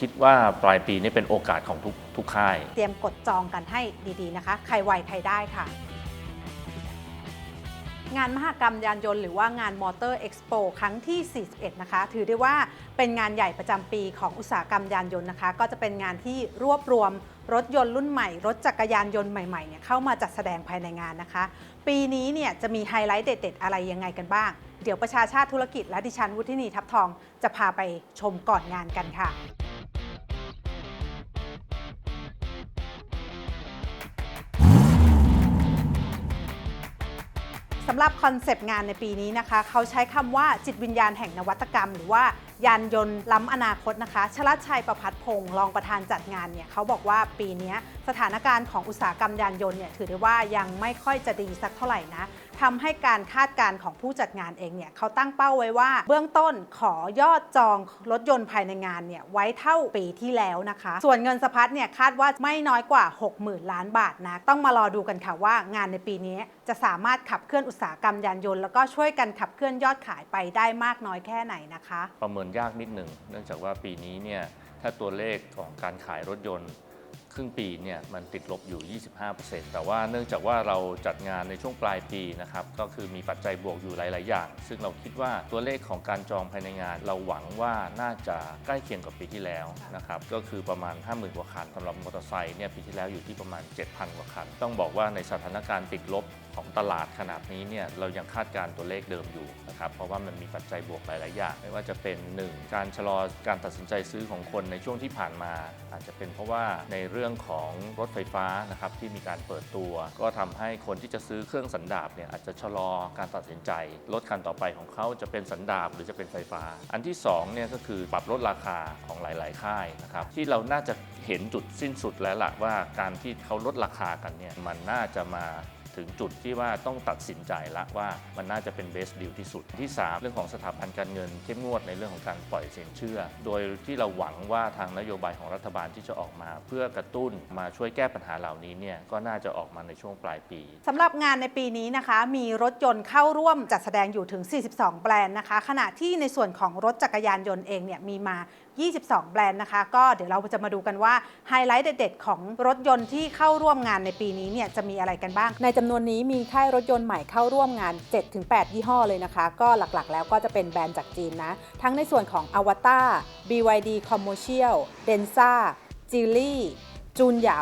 คิดว่าปลายปีนี้เป็นโอกาสของทุกทุกค่าย เตรียมกดจองกันให้ดีๆนะคะ ใครไวใครได้ค่ะ งานมหกรรมยานยนต์หรือว่างานมอเตอร์เอ็กซ์โปครั้งที่ 41 นะคะ ถือได้ว่าเป็นงานใหญ่ประจำปีของอุตสาหกรรมยานยนต์นะคะ ก็จะเป็นงานที่รวบรวมรถยนต์รุ่นใหม่ รถจักรยานยนต์ใหม่ๆเนี่ยเข้ามาจัดแสดงภายในงานนะคะ ปีนี้เนี่ยจะมีไฮไลท์เด็ดๆ อะไรยังไงกันบ้าง เดี๋ยวประชาชาติธุรกิจและดิฉันวุฒินีทับทองจะพาไปชมก่อนงานกันค่ะำหรับคอนเซปต์งานในปีนี้นะคะ เขาใช้คำว่าจิตวิญญาณแห่งนวัตกรรม หรือว่ายานยนต์ล้ำอนาคตนะคะชลัดชัยประพัฒพงศ์รองประธานจัดงานเนี่ยเขาบอกว่าปีนี้ สถานการณ์ของอุตสาหกรรมยานยนต์เนี่ยถือได้ว่ายังไม่ค่อยจะดีสักเท่าไหร่นะทำให้การคาดการณ์ของผู้จัดงานเองเนี่ยเขาตั้งเป้าไว้ว่า เบื้องต้นขอยอดจองรถยนต์ภายในงานเนี่ยไว้เท่าปีที่แล้วนะคะ ส่วนเงินสะพัดเนี่ยคาดว่าไม่น้อยกว่า 60,000 ล้านบาทนะต้องมารอดูกันค่ะว่างานในปีนี้จะสามารถขับเคลื่อนอุตสาหกรรมยานยนต์แล้วก็ช่วยกันขับเคลื่อนยอดขายไปได้มากน้อยแค่ไหนนะคะ ประเมินยากนิดหนึ่งเนื่องจากว่าปีนี้เนี่ยถ้าตัวเลขของการขายรถยนต์ ครึ่งปีเนี่ยมันติดลบอยู่ 25%แต่ว่าเนื่องจากว่าเราจัดงานในช่วงปลายปีนะครับก็คือมีปัจจัยบวกอยู่หลาย ๆ อย่าง ซึ่งเราคิดว่าตัวเลขของการจองภายในงาน เราหวังว่าน่าจะใกล้เคียงกับปีที่แล้วนะครับก็คือประมาณ 50,000 กว่าคันสำหรับมอเตอร์ไซค์เนี่ยปีที่แล้วอยู่ที่ประมาณ 7,000 กว่าคัน ต้องบอกว่าในสถานการณ์ติดลบ ของตลาดขนาดนี้เนี่ยเรายังคาดการ์ตัวเลขเดิมอยู่นะครับเพราะว่ามันมีปัจจัยบวกหลาย ๆ อย่าง ไม่ว่าจะเป็น 1 การชะลอการตัดสินใจซื้อของคนในช่วงที่ผ่านมา อาจจะเป็นเพราะว่าในเรื่องของรถไฟฟ้านะครับที่มีการเปิดตัว ก็ทำให้คนที่จะซื้อเครื่องสันดาปเนี่ยอาจจะชะลอการตัดสินใจรถคันต่อไปของเขาจะเป็นสันดาปหรือจะเป็นไฟฟ้า อันที่2เนี่ยก็คือปรับลดราคาของหลาย ๆ ค่ายนะครับที่เราน่าจะเห็นจุดสิ้นสุดแล้วล่ะว่าการที่เขาลดราคากันเนี่ยมันน่าจะมา ถึงจุดที่ว่าต้องตัดสินใจละว่ามันน่าจะเป็นเบสดิวที่สุด ที่ 3 เรื่องของสถาบันการเงินเข้มงวดในเรื่องของการปล่อยสินเชื่อ โดยที่เราหวังว่าทางนโยบายของรัฐบาลที่จะออกมา เพื่อกระตุ้นมาช่วยแก้ปัญหาเหล่านี้เนี่ยก็น่าจะออกมาในช่วงปลายปีสำหรับงานในปีนี้นะคะมีรถยนต์เข้าร่วมจัดแสดงอยู่ถึง 42 แบรนด์นะคะ ขณะที่ในส่วนของรถจักรยานยนต์เองเนี่ยมีมา 22 แบรนด์นะคะ ก็เดี๋ยวเราจะมาดูกันว่าไฮไลท์เด็ดๆ ของรถยนต์ที่เข้าร่วมงานในปีนี้เนี่ยจะมีอะไรกันบ้าง ในจำนวนนี้มีค่ายรถยนต์ใหม่เข้าร่วมงาน 7-8 ยี่ห้อเลยนะคะ ก็หลักๆ แล้วก็จะเป็นแบรนด์จากจีนนะ ทั้งในส่วนของ a v a t a r BYD Commercial Denza g i l y จูนเหยา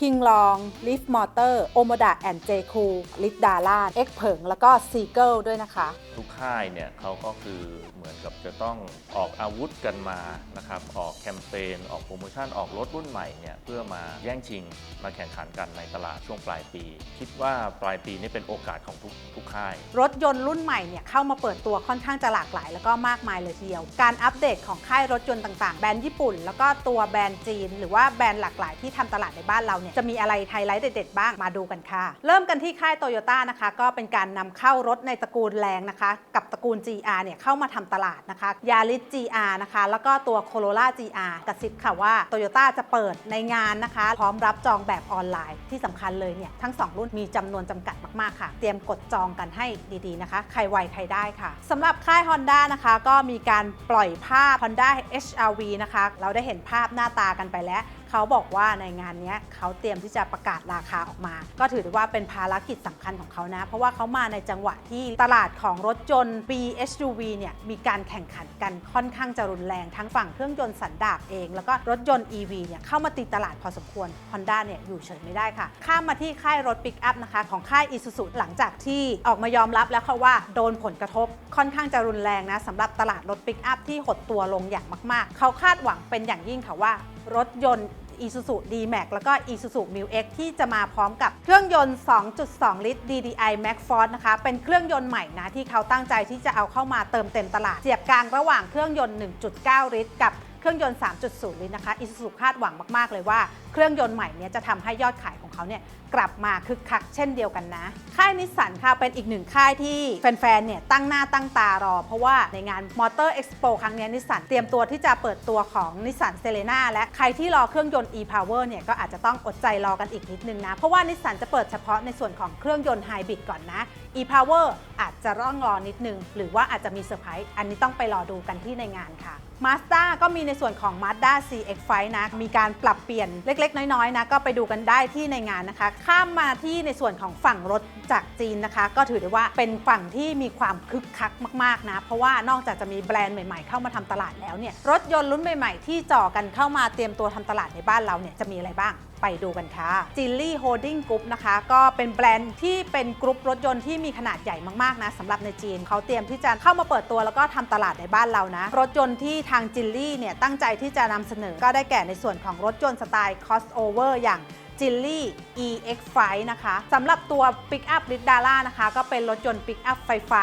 คิงลองลิฟมอเตอร์โอโมดาแอนเจคูลิฟดาล่าเอ็กเผิงแล้วก็ซีเกิลด้วยนะคะ ทุกค่ายเนี่ยเขาก็คือเห มือนกับจะต้องออกอาวุธกันมานะครับออกแคมเปญออกโปรโมชั่นออกรถรุ่นใหม่เนี่ยเพื่อมาแย่งชิงมาแข่งขันกันในตลาดช่วงปลายปี คิดว่าปลายปีนี้เป็นโอกาสของทุกทุกค่าย รถยนต์รุ่นใหม่เนี่ยเข้ามาเปิดตัวค่อนข้างจะหลากหลาย แล้วก็มากมายเลยทีเดียว การอัปเดตของค่ายรถยนต์ต่างๆ แบรนด์ญี่ปุ่น แล้วก็ตัวแบรนด์จีน หรือว่าแบรนด์หลากหลายที่ทำตลาดในบ้านเราเนี่ยจะมีอะไรไฮไลท์เด็ดๆบ้างมาดูกันค่ะ เริ่มกันที่ค่ายโตโยต้านะคะก็เป็นการนำเข้ารถในตระกูลแรงนะคะ กับตระกูล GR เนี่ยเข้ามาทำตลาดนะคะยาริส GR นะคะแล้วก็ตัว Corolla GR กระซิบค่ะว่าโตโยต้าจะเปิดในงานนะคะ พร้อมรับจองแบบออนไลน์ที่สำคัญเลยเนี่ย ทั้ง 2 รุ่นมีจำนวนจำกัดมาก ๆ ค่ะ เตรียมกดจองกันให้ดี ๆ นะคะ ใครไว ใครได้ค่ะสำหรับค่าย Honda นะคะ ก็มีการปล่อยภาพ Honda HRV นะคะ เราได้เห็นภาพหน้าตากันไปแล้ว เขาบอกว่าในงานนี้เขาเตรียมที่จะประกาศราคาออกมา ก็ถือได้ว่าเป็นภารกิจสำคัญของเขานะ เพราะว่าเขามาในจังหวะที่ตลาดของรถยนต์ BSUV เนี่ยมีการแข่งขันกันค่อนข้างจะรุนแรงทั้งฝั่งเครื่องยนต์สันดาปเอง แล้วก็รถยนต์ EV เนี่ยเข้ามาตีตลาดพอสมควร Honda เนี่ยอยู่เฉยไม่ได้ค่ะ ข้ามมาที่ค่ายรถปิกอัพนะคะของค่าย Isuzu หลังจากที่ออกมายอมรับแล้วค่ะว่าโดนผลกระทบค่อนข้างจะรุนแรงนะสำหรับตลาดรถปิกอัพที่หดตัวลงอย่างมาก ๆ เขาคาดหวังเป็นอย่างยิ่งค่ะว่ารถยนต์ Isuzu D-Max แล้วก็ Isuzu m i l X ที่จะมาพร้อมกับเครื่องยนต์ 2.2 ลิตร DDI Max Force นะคะ เป็นเครื่องยนต์ใหม่นะ ที่เขาตั้งใจที่จะเอาเข้ามาเติมเต็มตลาด เสียบกลางระหว่างเครื่องยนต์ 1.9 ลิตร กับเครื่องยนต์ 3.0 ลิตรนะคะ Isuzu คาดหวังมาก ๆ เลยว่า เครื่องยนต์ใหม่เนี้ยจะทำให้ยอดขายของเขาเนี่ยกลับมาคึกคักเช่นเดียวกันนะ ค่ายนิสสันค่ะเป็นอีกหนึ่งค่ายที่แฟนๆ เนี่ยตั้งหน้าตั้งตารอ เพราะว่าในงาน Motor Expo ครั้งนี้นิสสันเตรียมตัวที่จะเปิดตัวของนิสสันเซเลนาและใครที่รอเครื่องยนต์ e-power เนี่ยก็อาจจะต้องอดใจรอกันอีกนิดนึงนะ เพราะว่านิสสันจะเปิดเฉพาะในส่วนของเครื่องยนต์ไฮบริดก่อนนะ e-power อาจจะร่องรอนิดนึง หรือว่าอาจจะมีเซอร์ไพรส์อันนี้ต้องไปรอดูกันที่ในงานค่ะ Mazda ก็มีในส่วนของ Mazda CX-5 นะ มีการปรับเปลี่ยนเล็ก ๆ น้อย ๆ นะ ก็ไปดูกันได้ที่ในงานนะคะข้ามมาที่ในส่วนของฝั่งรถจากจีนนะคะ ก็ถือได้ว่าเป็นฝั่งที่มีความคึกคักมากๆนะ เพราะว่านอกจากจะมีแบรนด์ใหม่ๆ เข้ามาทำตลาดแล้วเนี่ยรถยนต์รุ่นใหม่ๆ ที่จ่อกันเข้ามาเตรียมตัวทำตลาดในบ้านเราเนี่ยจะมีอะไรบ้างไปดูกันค่ะจิลลี่โฮดดิ้งกรุ๊ปนะคะ ก็เป็นแบรนด์ที่เป็นกรุ๊ปรถยนต์ที่มีขนาดใหญ่มากๆนะสำหรับในจีนเขาเตรียมที่จะเข้ามาเปิดตัวแล้วก็ทำตลาดในบ้านเรานะ รถยนต์ที่ทางจิลลี่เนี่ยตั้งใจที่จะนำเสนอก็ได้แก่ในส่วนของรถยนต์สไตล์ crossover อย่าง จิลลี่ EX5 นะคะสำหรับตัว Pickup r i d d a l a นะคะ ก็เป็นรถยนต์ Pickup ไฟฟ้า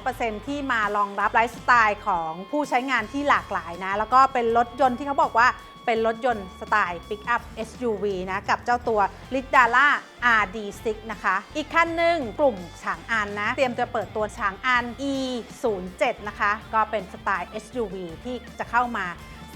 100%ที่มารองรับไลฟ์สไตล์ของผู้ใช้งานที่หลากหลายนะ แล้วก็เป็นรถยนต์ที่เขาบอกว่าเป็นรถยนต์สไตล์ Pickup SUV นะ กับเจ้าตัว r i d d a l a RD6 นะคะ อีกคันหนึ่งกลุ่มฉางอันนะ เตรียมจะเปิดตัวฉางอัน E07 นะคะ ก็เป็นสไตล์ SUV ที่จะเข้ามา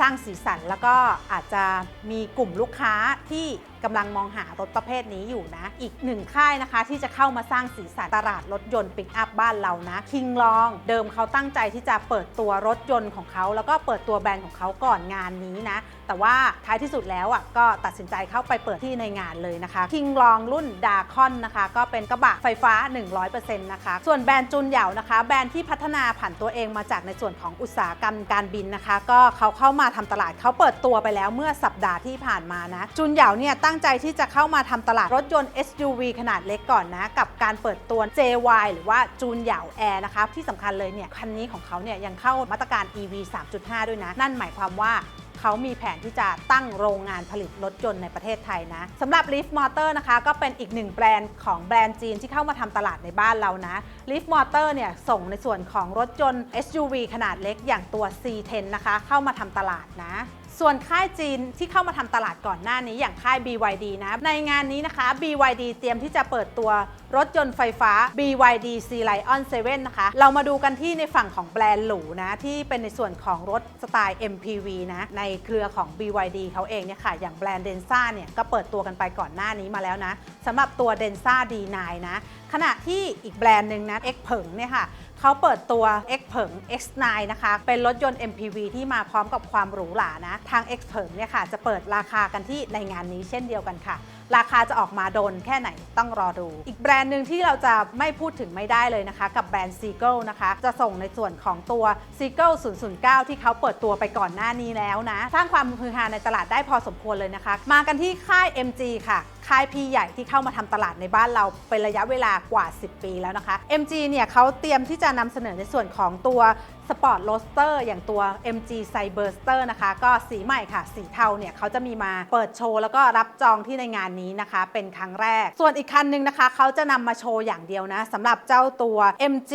สร้างสีสันแล้วก็อาจจะมีกลุ่มลูกค้าที่ กำลังมองหารถประเภทนี้อยู่นะ อีกหนึ่งค่ายนะคะ ที่จะเข้ามาสร้างสีสันตลาดรถยนต์ปิกอัพบ้านเรานะคิงลองเดิมเขาตั้งใจที่จะเปิดตัวรถยนต์ของเขา แล้วก็เปิดตัวแบรนด์ของเขาก่อนงานนี้นะ แต่ว่าท้ายที่สุดแล้วอะก็ตัดสินใจเข้าไปเปิดที่ในงานเลยนะคะคิงลองรุ่นดาคอนนะคะ ก็เป็นกระบะไฟฟ้า 100%นะคะส่วนแบรนด์จุนเหยานะคะ แบรนด์ที่พัฒนาผ่านตัวเองมาจากในส่วนของอุตสาหกรรมการบินนะคะ ก็เขาเข้ามาทำตลาดเขาเปิดตัวไปแล้วเมื่อสัปดาห์ที่ผ่านมานะจุนเหยาเนี่ยตั้ง้งใจที่จะเข้ามาทำตลาดรถยนต์ SUV ขนาดเล็กก่อนนะ กับการเปิดตัว JY หรือว่าจูนเหยาแอร์นะคะที่สำคัญเลยเนี่ย คันนี้ของเขาเนี่ยยังเข้ามาตรการ EV 3.5 ด้วยนะ นั่นหมายความว่าเขามีแผนที่จะตั้งโรงงานผลิตรถยนต์ในประเทศไทยนะสำหรับ Leaf Motor นะคะ ก็เป็นอีกหนึ่งแบรนด์ของแบรนด์จีนที่เข้ามาทำตลาดในบ้านเรานะ Leaf Motor เนี่ยส่งในส่วนของรถยนต์ SUV ขนาดเล็กอย่างตัว C10 นะคะ เข้ามาทำตลาดนะ ส่วนค่ายจีนที่เข้ามาทำตลาดก่อนหน้านี้อย่างค่าย BYD นะ ในงานนี้นะคะ BYD เตรียมที่จะเปิดตัว รถยนต์ไฟฟ้า BYD C Lion 7 นะคะ เรามาดูกันที่ในฝั่งของแบรนด์หรูนะ ที่เป็นในส่วนของรถสไตล์ MPV นะ ในเครือของ BYD เขาเองเนี่ยค่ะ อย่างแบรนด์ Denza เนี่ย ก็เปิดตัวกันไปก่อนหน้านี้มาแล้วนะสำหรับตัว Denza D9 นะ ขณะที่อีกแบรนด์หนึ่งนะ X เผิงเนี่ยค่ะเขาเปิดตัว X เผิง X9 นะคะ เป็นรถยนต์ MPV ที่มาพร้อมกับความหรูหรานะ ทาง X เผิงเนี่ยค่ะ จะเปิดราคากันที่ในงานนี้เช่นเดียวกันค่ะ ราคาจะออกมาโดนแค่ไหนต้องรอดู อีกแบรนด์หนึ่งที่เราจะไม่พูดถึงไม่ได้เลยนะคะ กับแบรนด์ซีเกิลนะคะ จะส่งในส่วนของตัวซีเกิล009 ที่เขาเปิดตัวไปก่อนหน้านี้แล้วนะ สร้างความฮือฮาในตลาดได้พอสมควรเลยนะคะ มากันที่ค่าย MG ค่ะค่ายพี่ใหญ่ที่เข้ามาทำตลาดในบ้านเราเป็นระยะเวลากว่า 10 ปีแล้วนะคะ MG เนี่ยเขาเตรียมที่จะนำเสนอในส่วนของตัว Sport Roadster อย่างตัว MG Cyberster นะคะ ก็สีใหม่ค่ะ สีเทาเนี่ยเขาจะมีมาเปิดโชว์แล้วก็รับจองที่ในงานนี้นะคะ เป็นครั้งแรก ส่วนอีกคันหนึงนะคะ เขาจะนำมาโชว์อย่างเดียวนะสำหรับเจ้าตัว MG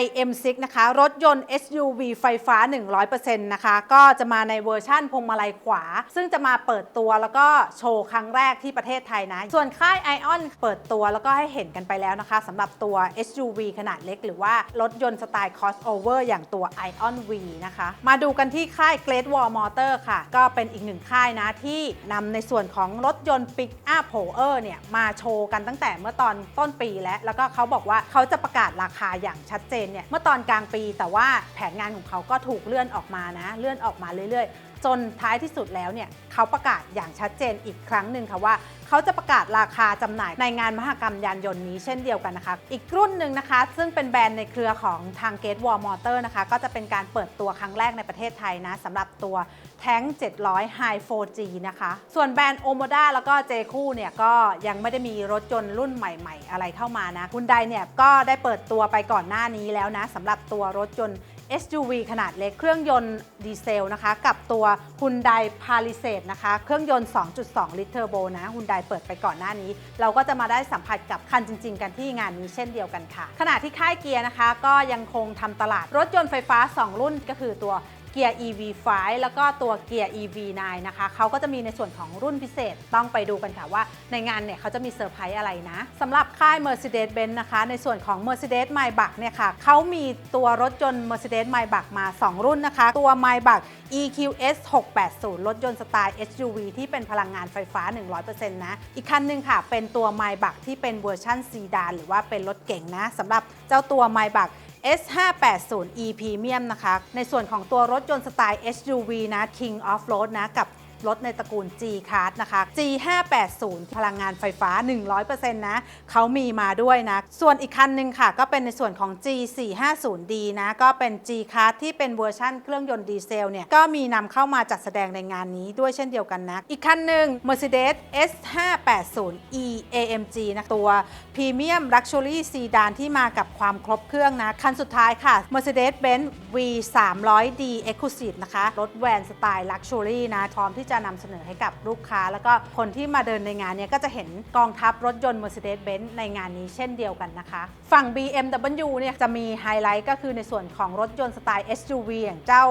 IM6 นะคะ รถยนต์ SUV ไฟฟ้า 100%นะคะ ก็จะมาในเวอร์ชั่นพวงมาลัยขวา ซึ่งจะมาเปิดตัวแล้วก็โชว์ครั้งแรกที่ประเทศไทยนะ ส่วนค่าย ION เปิดตัวแล้วก็ให้เห็นกันไปแล้วนะคะสำหรับตัว SUV ขนาดเล็ก หรือว่ารถยนต์สไตล์ crossover อย่างตัว ION V นะคะ มาดูกันที่ค่าย Great Wall Motor ค่ะ ก็เป็นอีกหนึ่งค่ายนะที่นำในส่วนของรถยนต์ Pick Up p o e r เนี่ยมาโชว์กันตั้งแต่เมื่อตอนต้นปีแล้ว แล้วก็เขาบอกว่าเขาจะประกาศราคาอย่างชัดเจนเนี่ยเมื่อตอนกลางปี แต่ว่าแผนงานของเขาก็ถูกเลื่อนออกมานะ เลื่อนออกมาเรื่อยๆ จนท้ายที่สุดแล้วเนี่ยเขาประกาศอย่างชัดเจนอีกครั้งหนึ่งค่ะว่า เขาจะประกาศราคาจำหน่ายในงานมหกรรมยานยนต์นี้เช่นเดียวกันนะคะ อีกรุ่นหนึ่งนะคะ ซึ่งเป็นแบรนด์ในเครือของทาง Gate Wall Motor นะคะ ก็จะเป็นการเปิดตัวครั้งแรกในประเทศไทยนะสำหรับตัว แท้ง700 High 4G นะคะ ส่วนแบรนด์ Omoda แล้วก็ j คู่เนี่ยก็ยังไม่ได้มีรถยนต์รุ่นใหม่ ๆ อะไรเข้ามานะคุณไดเนี่ยก็ได้เปิดตัวไปก่อนหน้านี้แล้วนะสำหรับตัวรถยนต์ SUV ขนาดเล็กเครื่องยนต์ดีเซลนะคะ กับตัว Hyundai Palisade นะคะ เครื่องยนต์ 2.2 ลิตรเทอร์โบนะ Hyundai เปิดไปก่อนหน้านี้ เราก็จะมาได้สัมผัสกับคันจริง ๆ กันที่งานนี้เช่นเดียวกันค่ะ ขณะที่ค่ายเกียร์นะคะ ก็ยังคงทำตลาดรถยนต์ไฟฟ้า 2 รุ่นก็คือตัว เกียร์ EV5 แล้วก็ตัวเกียร์ EV9 นะคะเขาก็จะมีในส่วนของรุ่นพิเศษต้องไปดูกันค่ะว่า ในงานเนี่ยเขาจะมีเซอร์ไพรส์อะไรนะสำหรับค่าย Mercedes-Benz นะคะ ในส่วนของ Mercedes Maybach เนี่ยค่ะเขามีตัวรถยนต์ Mercedes Maybach มา 2 รุ่นนะคะ ตัว Maybach EQS 680 รถยนต์สไตล์ SUV ที่เป็นพลังงานไฟฟ้า 100%นะ อีกคันหนึ่งค่ะ เป็นตัว Maybach ที่เป็นเวอร์ชันซีดานหรือว่าเป็นรถเก๋งนะสำหรับเจ้าตัว Maybach S580e Premium นะคะ ในส่วนของตัวรถยนต์สไตล์ SUV นะ King of Road นะ กับ รถในตระกูล G Class นะคะ G580 พลังงานไฟฟ้า 100%นะเขามีมาด้วยนะ ส่วนอีกคันหนึ่งค่ะ ก็เป็นในส่วนของ G450D นะ ก็เป็น G Class ที่เป็นเวอร์ชั่นเครื่องยนต์ดีเซลเนี่ย ก็มีนำเข้ามาจัดแสดงในงานนี้ด้วยเช่นเดียวกันนะ อีกคันหนึ่ง Mercedes S580e AMG นะตัว Premium Luxury Sedan ที่มากับความครบเครื่องนะ คันสุดท้ายค่ะ Mercedes-Benz V300D Exclusive นะคะ รถแวนสไตล์ Luxury นะพร้อมที่จะจะนำเสนอให้กับลูกค้า แล้วก็คนที่มาเดินในงานเนี้ยก็จะเห็นกองทัพรถยนต์ Mercedes-Benz ในงานนี้เช่นเดียวกันนะคะ ฝั่ง BMW เนี่ยจะมีไฮไลท์ก็คือในส่วนของรถยนต์สไตล์ SUV อย่างเจ้า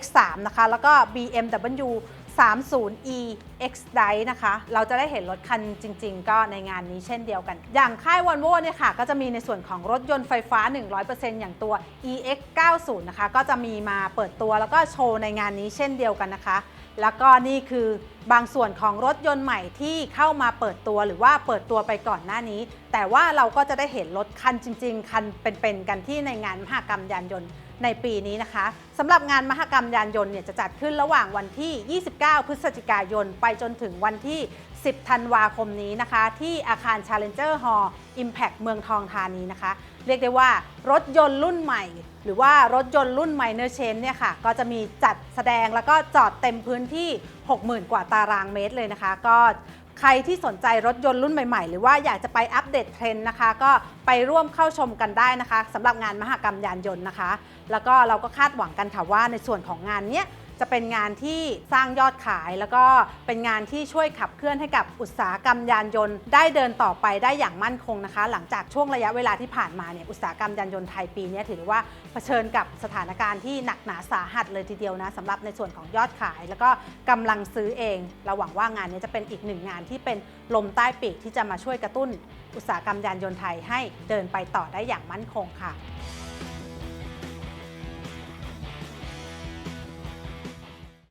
X3 นะคะ แล้วก็ BMW 30e X Drive นะคะ เราจะได้เห็นรถคันจริง ๆ ก็ในงานนี้เช่นเดียวกัน อย่างค่าย Volvo เนี่ยค่ะ ก็จะมีในส่วนของรถยนต์ไฟฟ้า 100%อย่างตัว EX 90 นะคะ ก็จะมีมาเปิดตัวแล้วก็โชว์ในงานนี้เช่นเดียวกันนะคะ แล้วก็นี่คือบางส่วนของรถยนต์ใหม่ที่เข้ามาเปิดตัวหรือว่าเปิดตัวไปก่อนหน้านี้ แต่ว่าเราก็จะได้เห็นรถคันจริง ๆ คันเป็นๆกันที่ในงานมหกรรมยานยนต์ในปีนี้นะคะสำหรับงานมหกรรมยานยนต์เนี่ยจะจัดขึ้นระหว่างวันที่ 29 พฤศจิกายน ไปจนถึงวันที่ 10 ธันวาคมนี้นะคะ ที่อาคาร Challenger Hall Impact เมืองทองธานีนะคะ เรียกได้ว่ารถยนต์รุ่นใหม่ หรือว่ารถยนต์รุ่น Minor Change เนี่ยค่ะ ก็จะมีจัดแสดงแล้วก็จอดเต็มพื้นที่ 60,000 กว่าตารางเมตรเลยนะคะ ก็ ใครที่สนใจรถยนต์รุ่นใหม่ๆ หรือว่าอยากจะไปอัปเดตเทรนด์นะคะ ก็ไปร่วมเข้าชมกันได้นะคะสำหรับงานมหกรรมยานยนต์นะคะ แล้วก็เราก็คาดหวังกันค่ะว่าในส่วนของงานเนี้ย จะเป็นงานที่สร้างยอดขาย แล้วก็เป็นงานที่ช่วยขับเคลื่อนให้กับอุตสาหกรรมยานยนต์ ได้เดินต่อไปได้อย่างมั่นคงนะคะ หลังจากช่วงระยะเวลาที่ผ่านมาเนี่ยอุตสาหกรรมยานยนต์ไทยปีนี้ถือว่าเผชิญกับสถานการณ์ที่หนักหนาสาหัสเลยทีเดียวนะสำหรับในส่วนของยอดขาย แล้วก็กำลังซื้อเองเราหวังว่างานนี้จะเป็นอีกหนึ่งงานที่เป็นลมใต้ปีกที่จะมาช่วยกระตุ้น อุตสาหกรรมยานยนต์ไทยให้เดินไปต่อได้อย่างมั่นคงค่ะ